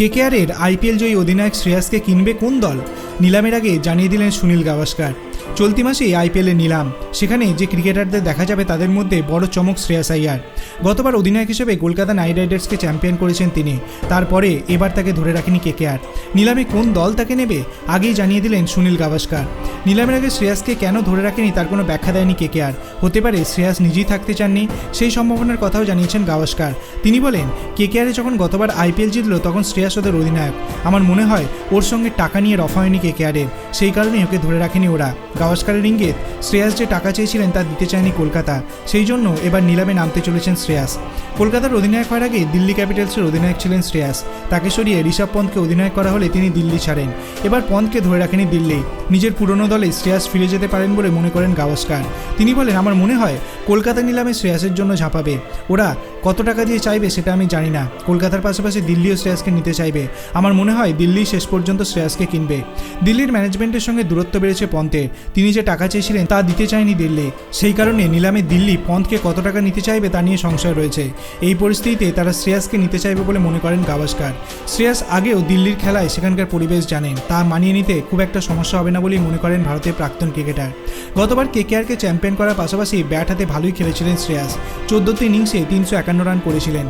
কেকেআরের IPL জয়ী অধিনায়ক শ্রেয়াসকে কিনবে কোন দল? নিলামের আগে জানিয়ে দিলেন সুনীল গাভাস্কার। চলতি মাসেই আইপিএলের নিলাম। সেখানে যে ক্রিকেটারদের দেখা যাবে তাদের মধ্যে বড় চমক শ্রেয়াস আইয়ার। গতবার অধিনায়ক হিসেবে কলকাতা নাইট রাইডার্সকে চ্যাম্পিয়ন করেছেন তিনি। তারপরে এবার তাকে ধরে রাখেনি কেকেআর। নিলামে কোন দল তাকে নেবে, আগেই জানিয়ে দিলেন সুনীল গাভাস্কার। নিলামের আগে শ্রেয়াসকে কেন ধরে রাখেনি তার কোনো ব্যাখ্যা দেয়নি কেকেআর। হতে পারে শ্রেয়াস নিজেই থাকতে চাননি, সেই সম্ভাবনার কথাও জানিয়েছেন গাভাস্কার। তিনি বলেন, কেকেআরে যখন গতবার আইপিএল জিতল, তখন শ্রেয়াস ওদের অধিনায়ক। আমার মনে হয় ওর সঙ্গে টাকা নিয়ে রফা হয়নি কেকেআরের। সেই কারণেই ওকে ধরে রাখেনি ওরা। গাভাস্কারের ইঙ্গিত, শ্রেয়াস যে টাকা চেয়েছিলেন তা দিতে চায়নি কলকাতা। সেই জন্য এবার নিলামে নামতে চলেছেন শ্রেয়াস। কলকাতার অধিনায়ক হওয়ার আগে দিল্লি ক্যাপিটালসের অধিনায়ক ছিলেন শ্রেয়াস। তাকে সরিয়ে ঋষভ পন্থকে অধিনায়ক করা হলে তিনি দিল্লি ছাড়েন। এবার পন্থকে ধরে রাখেনি দিল্লি। নিজের পুরনো দলে শ্রেয়াস ফিরে যেতে পারেন বলে মনে করেন গাভাস্কার। তিনি বলেন, আমার মনে হয় কলকাতা নিলামে শ্রেয়াসের জন্য ঝাঁপাবে। ওরা কত টাকা দিয়ে চাইবে সেটা আমি জানি না। কলকাতার পাশাপাশি দিল্লিও শ্রেয়াসকে নিতে চাইবে। আমার মনে হয় দিল্লি শেষ পর্যন্ত শ্রেয়াসকে কিনবে। দিল্লির ম্যানেজমেন্টের সঙ্গে দূরত্ব বেড়েছে পন্থের। তিনি যে টাকা চেয়েছিলেন তা দিতে চায়নি দিল্লি। সেই কারণে নিলামে দিল্লি পন্থকে কত টাকা নিতে চাইবে তা নিয়ে সংশয় রয়েছে। এই পরিস্থিতিতে তারা শ্রেয়াসকে নিতে চাইবে বলে মনে করেন গাভাস্কার। শ্রেয়াস আগেও দিল্লির খেলায় সেখানকার পরিবেশ জানেন। তা মানিয়ে নিতে খুব একটা সমস্যা হবে না বলেই মনে করেন ভারতের প্রাক্তন ক্রিকেটার। গতবার কেকেআরকে চ্যাম্পিয়ন করার পাশাপাশি ব্যাট হাতে ভালোই খেলেছিলেন শ্রেয়াস। চোদ্দোটি ইনিংসে তিনশো একান্ন রান করেছিলেন।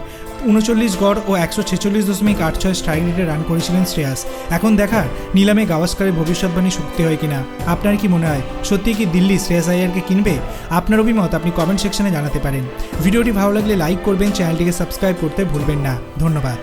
উনচল্লিশ গড় ও একশো ছেচল্লিশ দশমিক আট ছয় স্ট্রাইক রেটে রান করেছিলেন শ্রেয়াস। এখন দেখা নিলামে গাভাস্কারের ভবিষ্যৎবাণী সত্যি হয় কিনা। আপনার কি মনে হয় সত্যি কি দিল্লি শ্রেয়াস আইয়ারকে কিনবে? আপনার অভিমত আপনি কমেন্ট সেকশনে জানাতে পারেন। ভিডিওটি ভালো লাগলে লাইক করবেন চ্যানেলটিকে সাবস্ক্রাইব করতে ভুলবেন না। ধন্যবাদ।